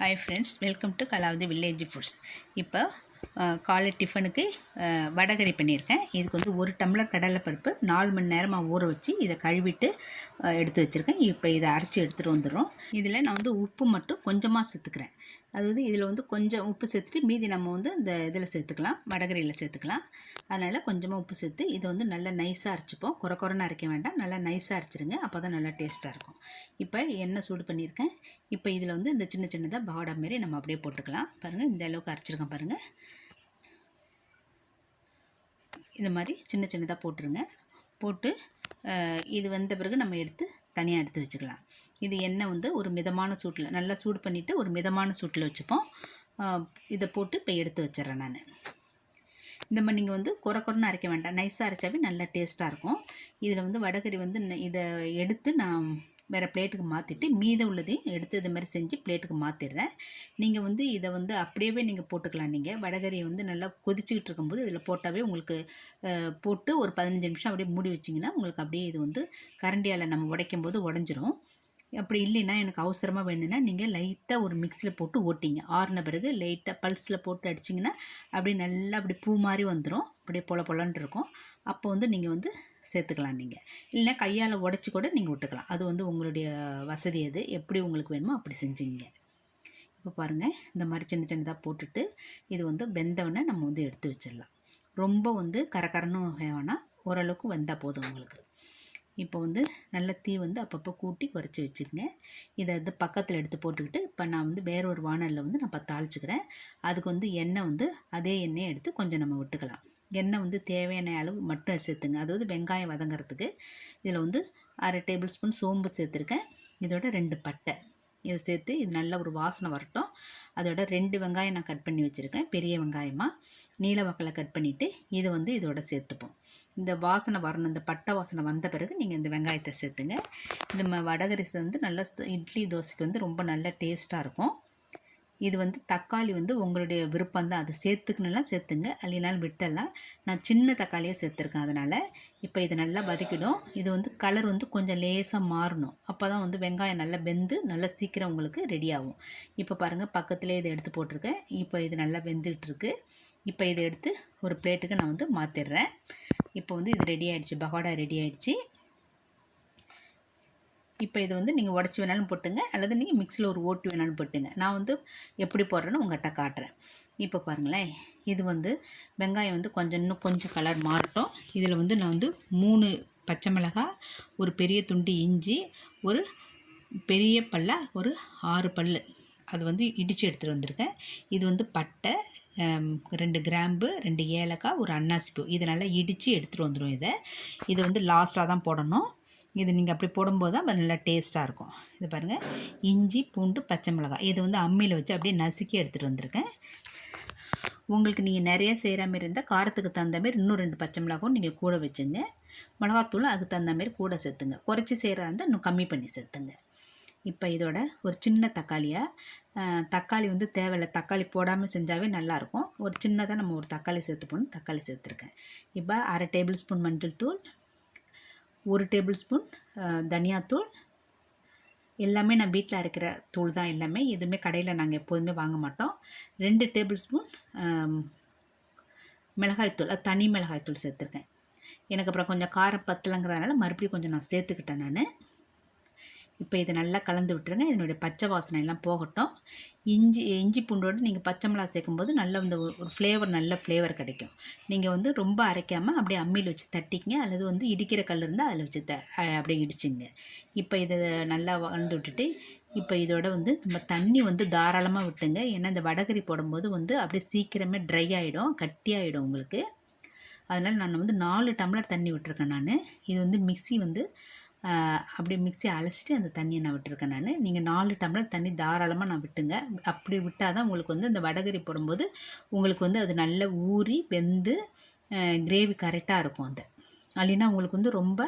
Hi friends welcome to Kalavathi village foods இப்போ காலை டிஃபனுக்கு வடகரி பண்ணியிருக்கேன். இதுக்கு வந்து ஒரு டம்ளர் கடலைப்பருப்பு நாலு மணி நேரமாக ஊற வச்சு இதை கழுவிட்டு எடுத்து வச்சுருக்கேன். இப்போ இதை அரைச்சி எடுத்துகிட்டு வந்துடும் இதில் நான் வந்து உப்பு மட்டும் கொஞ்சமாக சேர்த்துக்கிறேன். அது வந்து இதில் வந்து கொஞ்சம் உப்பு சேர்த்துட்டு மீதி நம்ம வந்து இந்த இதில் சேர்த்துக்கலாம். வடகரியில் சேர்த்துக்கலாம். அதனால் கொஞ்சமாக உப்பு சேர்த்து இதை வந்து நல்லா நைஸாக அரைச்சிப்போம். குறை குறைன்னு அரைக்க வேண்டாம். நல்லா நைஸாக அரைச்சிருங்க. அப்போ தான் நல்லா டேஸ்ட்டாக இருக்கும். இப்போ எண்ணெய் சூடு பண்ணியிருக்கேன். இப்போ இதில் வந்து இந்த சின்ன சின்னதாக பாடா மாரி நம்ம அப்படியே போட்டுக்கலாம். பாருங்கள் இந்த அளவுக்கு அரைச்சிருக்கேன் பாருங்கள் இந்த மாதிரி சின்ன சின்னதாக போட்டுருங்க. போட்டு இது வந்த பிறகு நம்ம எடுத்து தனியாக எடுத்து வச்சுக்கலாம். இது எண்ணெய் வந்து ஒரு மிதமான சூட்டில் நல்லா சூடு பண்ணிவிட்டு ஒரு மிதமான சூட்டில் வச்சுப்போம். இதை போட்டு இப்போ எடுத்து வச்சிட்றேன் நான். இந்த மாதிரி நீங்கள் வந்து குறை குறைன்னு அரைக்க வேண்டாம். நைஸாக அரைச்சாவே நல்லா டேஸ்ட்டாக இருக்கும். இதில் வந்து வடகறி வந்து ந- இதை எடுத்து நான் வேறு பிளேட்டுக்கு மாற்றிட்டு மீதம் உள்ளதையும் எடுத்து இது மாதிரி செஞ்சு பிளேட்டுக்கு மாற்றிடுறேன் நீங்கள் வந்து இதை வந்து அப்படியே நீங்கள் போட்டுக்கலாம். நீங்கள் வடகரியை வந்து நல்லா கொதிச்சுக்கிட்டு இருக்கும்போது இதில் போட்டாவே உங்களுக்கு போட்டு ஒரு பதினஞ்சு நிமிஷம் அப்படியே மூடி வச்சிங்கன்னா உங்களுக்கு அப்படியே இது வந்து கரண்டியால் நம்ம உடைக்கும் போது உடஞ்சிரும். அப்படி இல்லைன்னா எனக்கு அவசரமாக வேணும்னா நீங்கள் லைட்டாக ஒரு மிக்ஸியில் போட்டு ஓட்டிங்க. ஆறின பிறகு லைட்டாக பல்ஸில் போட்டு அடிச்சிங்கன்னா அப்படியே நல்லா அப்படி பூ மாதிரி வந்துடும் அப்படியே பொல பொலன்ட்டு இருக்கும். அப்போ வந்து நீங்கள் வந்து சேர்த்துக்கலாம் நீங்கள் இல்லைன்னா கையால் உடச்சி கூட நீங்கள் விட்டுக்கலாம். அது வந்து உங்களுடைய வசதி அது. எப்படி உங்களுக்கு வேணுமோ அப்படி செஞ்சுங்க. இப்போ பாருங்கள் இந்த மாதிரி சின்ன சின்னதாக போட்டுட்டு இது வந்து வெந்தவனை நம்ம வந்து எடுத்து வச்சிடலாம். ரொம்ப வந்து கரகரன்னு வேணால் ஓரளவுக்கு வெந்தால் போதும் உங்களுக்கு. இப்போ வந்து நல்ல தீ வந்து அப்பப்போ கூட்டி குறைச்சி வச்சுக்கங்க இதை வந்து பக்கத்தில் எடுத்து போட்டுக்கிட்டு இப்போ நான் வந்து வேற ஒரு வானலில் வந்து நான் இப்போ தாளிச்சுக்கிறேன். அதுக்கு வந்து எண்ணெய் வந்து அதே எண்ணெயை எடுத்து கொஞ்சம் நம்ம விட்டுக்கலாம். எண்ணெய் வந்து தேவையான அளவு மட்டும் சேர்த்துங்க. அதாவது வெங்காயம் வதங்குறதுக்கு. இதில் வந்து அரை டேபிள் ஸ்பூன் சோம்பு சேர்த்துருக்கேன். இதோட ரெண்டு பட்டை. இதை சேர்த்து இது நல்ல ஒரு வாசனை வரட்டும். அதோட ரெண்டு வெங்காயம் நான் கட் பண்ணி வச்சுருக்கேன். பெரிய வெங்காயமாக நீல வக்கலை கட் பண்ணிவிட்டு இதை வந்து இதோட சேர்த்துப்போம். இந்த வாசனை வரணும் இந்த பட்டை வாசனை வந்த பிறகு நீங்கள் இந்த வெங்காயத்தை சேர்த்துங்க. இந்த ம- வடகரிசி வந்து நல்லா இட்லி தோசைக்கு வந்து ரொம்ப நல்ல டேஸ்ட்டாக இருக்கும். இது வந்து தக்காளி வந்து உங்களுடைய விருப்பம் தான் அது சேர்த்துக்கணும்லாம் சேர்த்துங்க. அல்லினாலும் விட்டலாம் நான் சின்ன தக்காளியாக சேர்த்துருக்கேன் அதனால். இப்போ இது நல்லா வதக்கிடும். இது வந்து கலர் வந்து கொஞ்சம் லேசாக மாறணும். அப்போ தான் வந்து வெங்காயம் நல்லா வெந்து நல்லா சீக்கிரம் உங்களுக்கு ரெடி ஆகும். இப்போ பாருங்கள் பக்கத்துலேயே இதை எடுத்து போட்டிருக்கேன். இப்போ இது நல்லா வெந்துகிட்டு இருக்கு இப்போ இதை எடுத்து ஒரு பிளேட்டுக்கு நான் வந்து மாற்றிடுறேன் இப்போ வந்து இது ரெடி ஆயிடுச்சு. பகோடா ரெடி ஆகிடுச்சி இப்போ இது வந்து நீங்கள் உடச்சி வேணாலும் போட்டுங்க. அல்லது நீங்கள் மிக்சியில் ஒரு ஓட்டு வேணாலும் போட்டுங்க. நான் வந்து எப்படி போடுறேன்னு உங்கள்கிட்ட காட்டுறேன். இப்போ பாருங்களேன். இது வந்து வெங்காயம் வந்து கொஞ்சம் இன்னும் கொஞ்சம் கலர் மாறட்டும். இதில் வந்து நான் வந்து மூணு பச்சை மிளகாய் ஒரு பெரிய துண்டு இஞ்சி ஒரு பெரிய பல்ல ஒரு ஆறு பல் அது வந்து இடித்து எடுத்துகிட்டு வந்திருக்கேன். இது வந்து பட்டை ரெண்டு கிராம்பு ரெண்டு ஏலக்காய் ஒரு அன்னாசிப்பூ. இதை நல்லா இடித்து எடுத்துகிட்டு வந்துடும் இதை. இதை வந்து லாஸ்ட்டாக தான் போடணும். இது நீங்கள் அப்படி போடும்போது தான் நல்லா டேஸ்ட்டாக இருக்கும். இது பாருங்கள் இஞ்சி பூண்டு பச்சை மிளகாய். இது வந்து அம்மியில் வச்சு அப்படியே நசுக்கி எடுத்துகிட்டு வந்திருக்கேன். உங்களுக்கு நீங்கள் நிறைய செய்கிற மாதிரி இருந்தால் காரத்துக்கு தகுந்த மாதிரி இன்னும் ரெண்டு பச்சை மிளகாவும் நீங்கள் கூட வச்சுங்க. மிளகாத்தூள் அதுக்கு தகுந்த மாதிரி கூட சேர்த்துங்க. குறைச்சி செய்கிறா இருந்தால் இன்னும் கம்மி பண்ணி சேர்த்துங்க. இப்போ இதோட ஒரு சின்ன தக்காளியாக தக்காளி வந்து தேவையில்லை. தக்காளி போடாமல் செஞ்சாவே நல்லாயிருக்கும் ஒரு சின்னதாக நம்ம ஒரு தக்காளி சேர்த்துப்போம் தக்காளி சேர்த்துருக்கேன். இப்போ அரை டேபிள் ஸ்பூன் மஞ்சள் தூள் ஒரு டேபிள் ஸ்பூன் தனியாத்தூள். எல்லாமே நான் வீட்டில் அரைக்கிற தூள் தான் எல்லாமே. எதுவுமே கடையில் நாங்கள் எப்போதுமே வாங்க மாட்டோம். ரெண்டு டேபிள் ஸ்பூன் மிளகாய்த்தூள் அது தனி மிளகாய்த்தூள் சேர்த்துருக்கேன். எனக்கு அப்புறம் கொஞ்சம் காரம் பத்தலைங்கிறதுனால மறுபடியும் கொஞ்சம் நான் சேர்த்துக்கிட்டேன் நான். இப்போ இதை நல்லா கலந்து விட்டுருங்க. இதனுடைய பச்சை வாசனை எல்லாம் போகட்டும். இஞ்சி இஞ்சி பூண்டோடு நீங்கள் பச்சை மிளகா சேர்க்கும்போது நல்ல இந்த ஒரு ஃப்ளேவர் நல்ல ஃப்ளேவர் கிடைக்கும். நீங்கள் வந்து ரொம்ப அரைக்காமல் அப்படியே அம்மியில் வச்சு தட்டிங்க அல்லது வந்து இடிக்கிற கல் இருந்தால் அதில் வச்சு த அப்படியே இடிச்சிங்க. இப்போ இதை நல்லா வளர்ந்து விட்டுட்டு இப்போ இதோட வந்து நம்ம தண்ணி வந்து தாராளமாக விட்டுங்க. ஏன்னா இந்த வடகரி போடும்போது வந்து அப்படியே சீக்கிரமே ட்ரை ஆகிடும் கட்டியாகிடும் உங்களுக்கு. அதனால் நான் வந்து நாலு டம்ளர் தண்ணி விட்டுருக்கேன் நான். இது வந்து மிக்ஸி வந்து அப்படி அப்படியே அலசிட்டு அந்த தண்ணியை நான் விட்டுருக்கேன் நான். நீங்கள் நாலு டம்ளர் தண்ணி தாராளமாக நான் விட்டுங்க அப்படி விட்டால் தான் உங்களுக்கு வந்து இந்த வடகரி போடும்போது உங்களுக்கு வந்து அது நல்லா ஊறி வெந்து கிரேவி கரெக்டாக இருக்கும் அந்த அப்படின்னா உங்களுக்கு வந்து ரொம்ப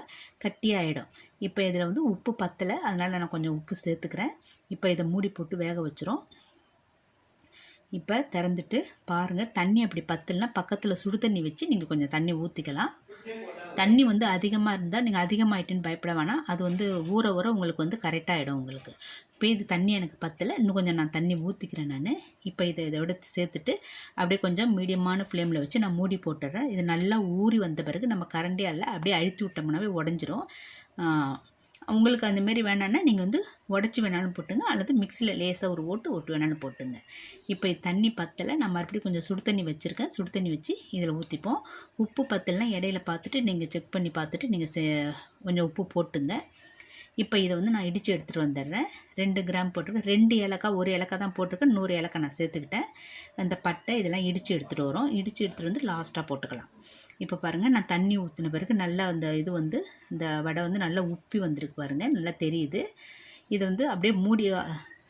கட்டியாயிடும். இப்போ இதில் வந்து உப்பு பத்தலை. அதனால் நான் கொஞ்சம் உப்பு சேர்த்துக்கிறேன். இப்போ இதை மூடி போட்டு வேக வச்சிரும். இப்போ திறந்துட்டு பாருங்கள் தண்ணி அப்படி பத்தலைன்னா பக்கத்தில் சுடு தண்ணி வச்சு நீங்கள் கொஞ்சம் தண்ணி ஊற்றிக்கலாம் தண்ணி வந்து அதிகமாக இருந்தால் நீங்கள் அதிகமாயிட்டுன்னு பயப்பட வேணாம். அது வந்து ஊற ஊற உங்களுக்கு வந்து கரெக்டாகிடும் உங்களுக்கு. இப்போ இது தண்ணி எனக்கு பத்தலை. இன்னும் கொஞ்சம் நான் தண்ணி ஊற்றிக்கிறேன் நான். இப்போ இதை இதை விட சேர்த்துட்டு அப்படியே கொஞ்சம் மீடியமான ஃப்ளேமில் வச்சு நான் மூடி போட்டுறேன். இது நல்லா ஊறி வந்த பிறகு நம்ம கரண்டியால் அப்படியே அழுத்தி விட்டோம்னாவே உடஞ்சிரும். உங்களுக்கு அந்த மாரி வேணான்னா நீங்கள் வந்து உடச்சி வேணாலும் போட்டுங்க. அல்லது மிக்சியில் லேசாக ஒரு ஓட்டு ஓட்டு வேணாலும் போட்டுங்க. இப்போ தண்ணி பத்தலை. நான் மறுபடியும் கொஞ்சம் சுடு தண்ணி வச்சுருக்கேன். சுடு தண்ணி வச்சு இதில் ஊற்றிப்போம் உப்பு பத்தலைனா இடையில பார்த்துட்டு நீங்கள் செக் பண்ணி பார்த்துட்டு நீங்கள் சே கொஞ்சம் உப்பு போட்டுங்க. இப்போ இதை வந்து நான் இடித்து எடுத்துகிட்டு வந்துடுறேன். ரெண்டு கிராம் போட்டிருக்கேன். ரெண்டு ஏலக்காய் ஒரு ஏலக்காய் தான் போட்டிருக்கேன். நூறு ஏலக்காய் நான் சேர்த்துக்கிட்டேன். அந்த பட்டை இதெல்லாம் இடித்து எடுத்துகிட்டு வரோம். இடித்து எடுத்துகிட்டு வந்து லாஸ்ட்டாக போட்டுக்கலாம். இப்போ பாருங்கள் நான் தண்ணி ஊற்றின பிறகு நல்லா அந்த இது வந்து இந்த வடை வந்து நல்லா உப்பி வந்திருக்கு பாருங்கள் நல்லா தெரியுது. இதை வந்து அப்படியே மூடி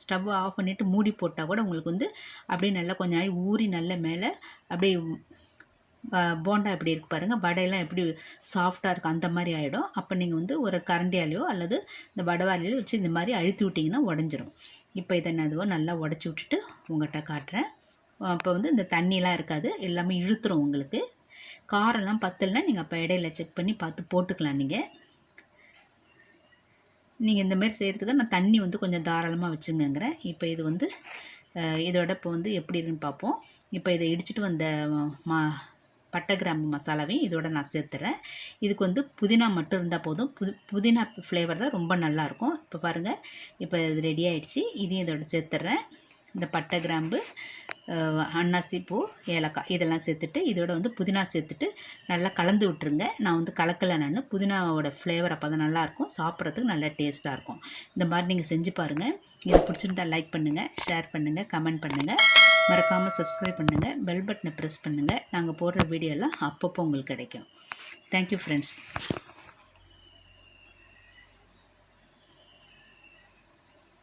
ஸ்டவ் ஆஃப் பண்ணிவிட்டு மூடி போட்டால் கூட உங்களுக்கு வந்து அப்படியே நல்லா கொஞ்ச நாள் ஊறி நல்ல மேலே அப்படியே போண்டா எப்படி இருக்கு பாருங்கள் வடையெல்லாம் எப்படி சாஃப்டாக இருக்கும் அந்த மாதிரி ஆகிடும் அப்போ நீங்கள் வந்து ஒரு கரண்டியாலேயோ அல்லது இந்த வடவாலையோ வச்சு இந்த மாதிரி அழுத்தி விட்டிங்கன்னா உடஞ்சிரும். இப்போ இதை என்னதுவோ நல்லா உடச்சி விட்டுட்டு உங்கள்கிட்ட காட்டுறேன். அப்போ வந்து இந்த தண்ணியெலாம் இருக்காது எல்லாமே இழுத்துரும் உங்களுக்கு. காரெல்லாம் பத்தலைன்னா நீங்கள் அப்போ இடையில செக் பண்ணி பார்த்து போட்டுக்கலாம் நீங்கள் நீங்கள் இந்த மாதிரி செய்கிறதுக்கு நான் தண்ணி வந்து கொஞ்சம் தாராளமாக வச்சுங்கங்கிறேன் இப்போ இது வந்து இதோட இப்போ வந்து எப்படி இருக்குன்னு பார்ப்போம். இப்போ இதை இடிச்சிட்டு வந்த மா பட்டை கிராம்பு மசாலாவையும் இதோட நான் சேர்த்துறேன். இதுக்கு வந்து புதினா மட்டும் இருந்தால் போதும். புது புதினா ஃப்ளேவர் தான் ரொம்ப நல்லாயிருக்கும். இப்போ பாருங்கள் இப்போ இது ரெடி ஆகிடுச்சி இதையும் இதோட சேர்த்துட்றேன் இந்த பட்டை கிராம்பு அன்னாசி பூ ஏலக்காய் இதெல்லாம் சேர்த்துட்டு இதோட வந்து புதினா சேர்த்துட்டு நல்லா கலந்து விட்டுருங்க. நான் வந்து கலக்கலை நான். புதினாவோட ஃப்ளேவர் அப்போ தான் நல்லாயிருக்கும் சாப்பிட்றதுக்கு நல்லா டேஸ்ட்டாக இருக்கும். இந்த மாதிரி நீங்கள் செஞ்சு பாருங்கள் இதை பிடிச்சிருந்தா லைக் பண்ணுங்கள் ஷேர் பண்ணுங்கள் கமெண்ட் பண்ணுங்கள் மறக்காமல் சப்ஸ்கிரைப் பண்ணுங்கள் பெல் பட்டனை ப்ரெஸ் பண்ணுங்கள் நாங்கள் போடுற வீடியோலாம் அப்பப்போ உங்களுக்கு கிடைக்கும். Thank you friends